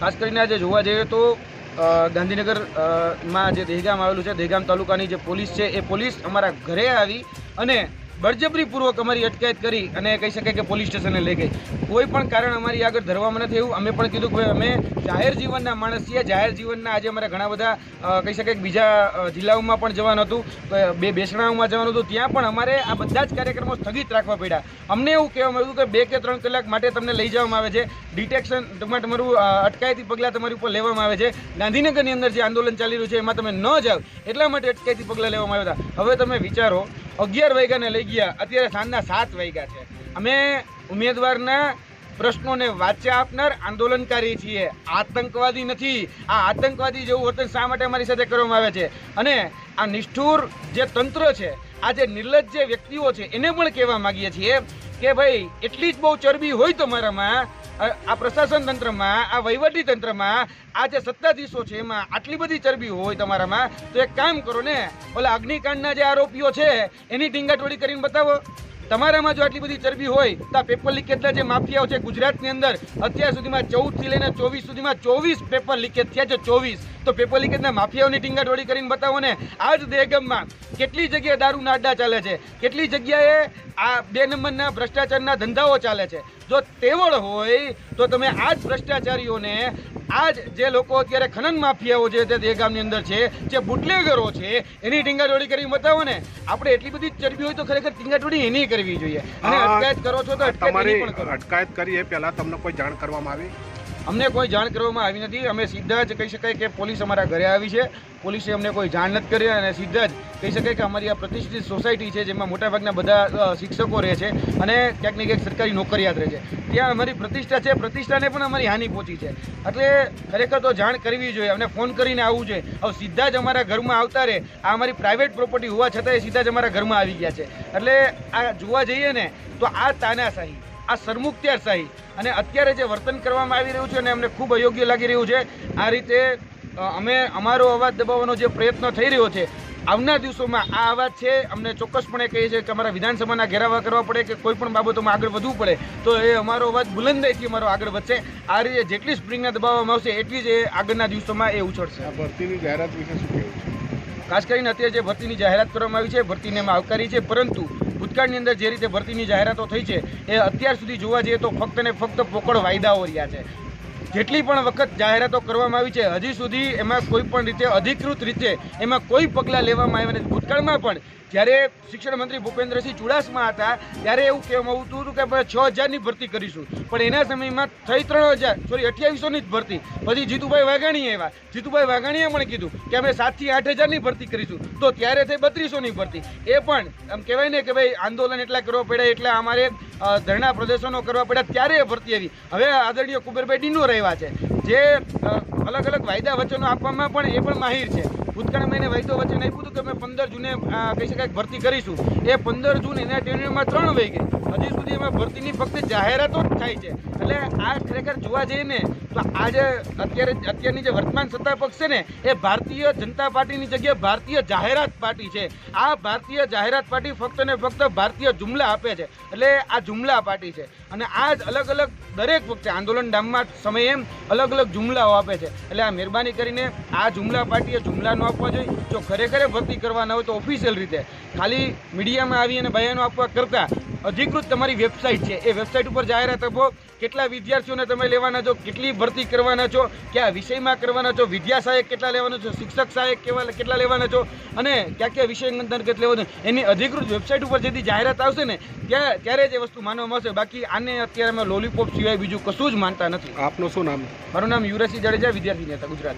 ખાસ કરીને આજે જોવા જઈએ તો ગાંધીનગરમાં જે દહેગામ આવેલું છે, દહેગામ તાલુકાની જે પોલીસ છે, એ પોલીસ અમારા ઘરે આવી અને બળજબરીપૂર્વક અમારી અટકાયત કરી અને કહી શકાય કે પોલીસ સ્ટેશને લઈ ગઈ. કોઈ પણ કારણ અમારી આગળ ધરવામાં નથી એવું અમે પણ કીધું કે અમે જાહેર જીવનના માણસ છીએ. જાહેર જીવનના આજે અમારે ઘણા બધા કહી શકાય બીજા જિલ્લાઓમાં પણ જવાનું હતું. બે બેસણાઓમાં જવાનું હતું. ત્યાં પણ અમારે આ બધા જ કાર્યક્રમો સ્થગિત રાખવા પડ્યા. અમને એવું કહેવામાં આવ્યું કે બે કે ત્રણ કલાક માટે તમને લઈ જવામાં આવે છે. ડિટેક્શન તમારું અટકાયતી પગલાં તમારી ઉપર લેવામાં આવે છે. ગાંધીનગરની અંદર જે આંદોલન ચાલી રહ્યું છે, એમાં તમે ન જાઓ. એટલા માટે અટકાયતી પગલાં લેવામાં આવ્યા હતા. હવે તમે વિચારો અગિયાર વાગ્યાને લઈ ગયા. અત્યારે સાંજના સાત વાગ્યા છે. અમે ઉમેદવારના પ્રશ્નોને વાંચ્યા આપનાર આંદોલનકારી છીએ. આતંકવાદી નથી. આ આતંકવાદી જેવું વર્તન શા માટે અમારી સાથે કરવામાં આવે છે? અને આ નિષ્ઠુર જે તંત્ર છે, આ જે નિર્લજ્જ જે વ્યક્તિઓ છે, એને પણ કહેવા માગીએ છીએ કે ભાઈ, એટલી જ બહુ ચરબી હોય તમારામાં આ પ્રશાસન તંત્રમાં, આ વહીવટી તંત્રમાં, આ જે સત્તાધીશો છે, એમાં આટલી બધી ચરબી હોય તમારામાં, તો એક કામ કરો ને, ઓલા અગ્નિકાંડના જે આરોપીઓ છે, એની ઢીંગાટોળી કરીને બતાવો. તમારામાં જો આટલી બધી ચરબી હોય, તો આ પેપર લીકેજના જે માફિયાઓ છે ગુજરાતની અંદર, અત્યાર સુધીમાં ચૌદથી લઈને ચોવીસ સુધીમાં ચોવીસ પેપર લીકેજ થયા છે, ચોવીસ. તો પેપર લીકેજના માફિયાઓની ટીંગાટોળી કરીને બતાવો ને. આ જ દહેગામમાં કેટલી જગ્યાએ દારૂના અડ્ડા ચાલે છે? કેટલી જગ્યાએ આ બે નંબરના ભ્રષ્ટાચારના ધંધાઓ ચાલે છે? જો તેવળ હોય તો તમે આ જ ભ્રષ્ટાચારીઓને આ જ જે લોકો અત્યારે ખનન માફિયાઓ છે તે દહેગામની અંદર છે જે બુટલેગરો છે એની ટીંગાટોળી કરી બતાવો ને. આપણે એટલી બધી જ ચરબી હોય તો ખરેખર ટીંગાટોળી એની કરવી જોઈએ. અને અટકાયત કરો છો તો અટકાયત કરી એ પહેલા તમને કોઈ જાણ કરવામાં આવી? અમને કોઈ જાણ કરવામાં આવી નથી. અમે સીધા જ કહી શકાય કે પોલીસ અમારા ઘરે આવી છે. પોલીસે અમને કોઈ જાણ નથી કરી અને સીધા જ કહી શકાય કે અમારી આ પ્રતિષ્ઠિત સોસાયટી છે, જેમાં મોટાભાગના બધા શિક્ષકો રહે છે અને ક્યાંક ને ક્યાંક સરકારી નોકરિયાત રહે છે. ત્યાં અમારી પ્રતિષ્ઠા છે. પ્રતિષ્ઠાને પણ અમારી હાનિ પહોંચી છે. એટલે ખરેખર તો જાણ કરવી જોઈએ. અમને ફોન કરીને આવવું જોઈએ. હવે સીધા જ અમારા ઘરમાં આવતા રહે. આ અમારી પ્રાઇવેટ પ્રોપર્ટી હોવા છતાં સીધા જ અમારા ઘરમાં આવી ગયા છે. એટલે આ જોવા જઈએ ને, તો આ તાનાશાહી. આ સરમુખત્યારશાહી અને અત્યારે જે વર્તન કરવામાં આવી રહ્યું છે અને અમને ખૂબ અયોગ્ય લાગી રહ્યું છે આ રીતે અમે અમારો અવાજ દબાવવાનો જે પ્રયત્ન થઈ રહ્યો છે આવનાર દિવસોમાં આ અવાજ છે અમને ચોક્કસપણે કહીએ છીએ કે અમારા વિધાનસભાના ઘેરાવા કરવા પડે કે કોઈ પણ બાબતોમાં આગળ વધવું પડે તો એ અમારો અવાજ બુલંદાઈથી અમારો આગળ વધશે. આ રીતે જેટલી સ્પ્રિંગને દબાવવામાં આવશે એટલી જ એ આગળના દિવસોમાં એ ઉછળશે. ભરતીની જાહેરાત વિશે શું કહેવું છે? ખાસ કરીને અત્યારે જે ભરતીની જાહેરાત કરવામાં આવી છે ભરતીને એમાં આવકારી છે પરંતુ ભૂતકાળની અંદર જે રીતે ભરતીની જાહેરાતો થઈ છે, એ અત્યાર સુધી જોવા જઈએ તો ફક્ત ને ફક્ત પોકળ વાયદાઓ રહ્યા છે. જેટલી પણ વખત જાહેરાતો કરવામાં આવી છે, હજી સુધી એમાં કોઈ પણ રીતે અધિકૃત રીતે એમાં કોઈ પગલાં લેવામાં આવ્યા નથી. ભૂતકાળમાં પણ જ્યારે શિક્ષણ મંત્રી ભૂપેન્દ્રસિંહ ચુડાસમા હતા, ત્યારે એવું કહેવામાં આવતું હતું કે આપણે છ હજારની ભરતી કરીશું. પણ એના સમયમાં થઈ ત્રણ હજાર સોરી અઠ્યાવીસોની જ ભરતી. પછી જીતુભાઈ વાઘાણી આવ્યા જીતુભાઈ વાઘાણીએ પણ કીધું કે અમે સાતથી આઠ હજારની ભરતી કરીશું. તો ત્યારે થઈ બત્રીસોની ભરતી. એ પણ આમ કહેવાય ને કે ભાઈ, આંદોલન એટલા કરવા પડ્યા, એટલે અમારે ધરણા પ્રદર્શનો કરવા પડ્યા, ત્યારે ભરતી આવી. હવે આદરણીય કુબેરભાઈ ડીનો રહ્યા છે. જે અલગ અલગ વાયદા વચનો આપવામાં પણ એ પણ માહિર છે. ભૂતકાળમાં એને વાયદો વચ્ચે આપ્યું હતું કે અમે પંદર જૂને કહી શકાય ભરતી કરીશું. એ પંદર જૂન એના ટેન્યુરમાં ત્રણ વહી ગઈ હજી સુધી એમાં ભરતીની ફક્ત જાહેરાતો જ થાય છે. એટલે આ ખરેખર જોવા જઈએ ને તો આજે અત્યારે અત્યારની જે વર્તમાન સત્તા પક્ષ છે ને, એ ભારતીય જનતા પાર્ટીની જગ્યાએ ભારતીય જાહેરાત પાર્ટી છે. આ ભારતીય જાહેરાત પાર્ટી ફક્ત ને ફક્ત ભારતીય જુમલા આપે છે. એટલે આ જુમલા પાર્ટી છે. અને આ જ અલગ અલગ દરેક વખતે આંદોલન ડામમાં સમયે એમ અલગ અલગ જુમલાઓ આપે છે. એટલે આ મહેરબાની કરીને આ જુમલા પાર્ટીએ જુમલા ન આપવા જોઈએ. જો ખરેખર ભરતી કરવાના હોય તો ઓફિશિયલ રીતે. ખાલી મીડિયામાં આવી અને બયાનો આપવા કરતાં અધિકૃત તમારી વેબસાઇટ છે. એ વેબસાઇટ ઉપર જાહેરાત આપો. કેટલા વિદ્યાર્થીઓને તમે લેવાના છો? કેટલી ભરતી કરવાના છો? કયા વિષયમાં કરવાના છો? વિદ્યા સહાયક કેટલા લેવાના છો? શિક્ષક સહાયક કેવા કેટલા લેવાના છો? અને કયા કયા વિષય અંતર્ગત લેવાનું? એની અધિકૃત વેબસાઇટ ઉપર જેથી જાહેરાત આવશે ને ત્યાં ત્યારે જ એ વસ્તુ માનવામાં આવશે. બાકી આને અત્યારે અમે લોલીપોપ સિવાય બીજું કશું જ માનતા નથી. આપનું શું નામ? મારું નામ યુવરાજસિંહ જાડેજા વિદ્યાર્થી નેતા ગુજરાત.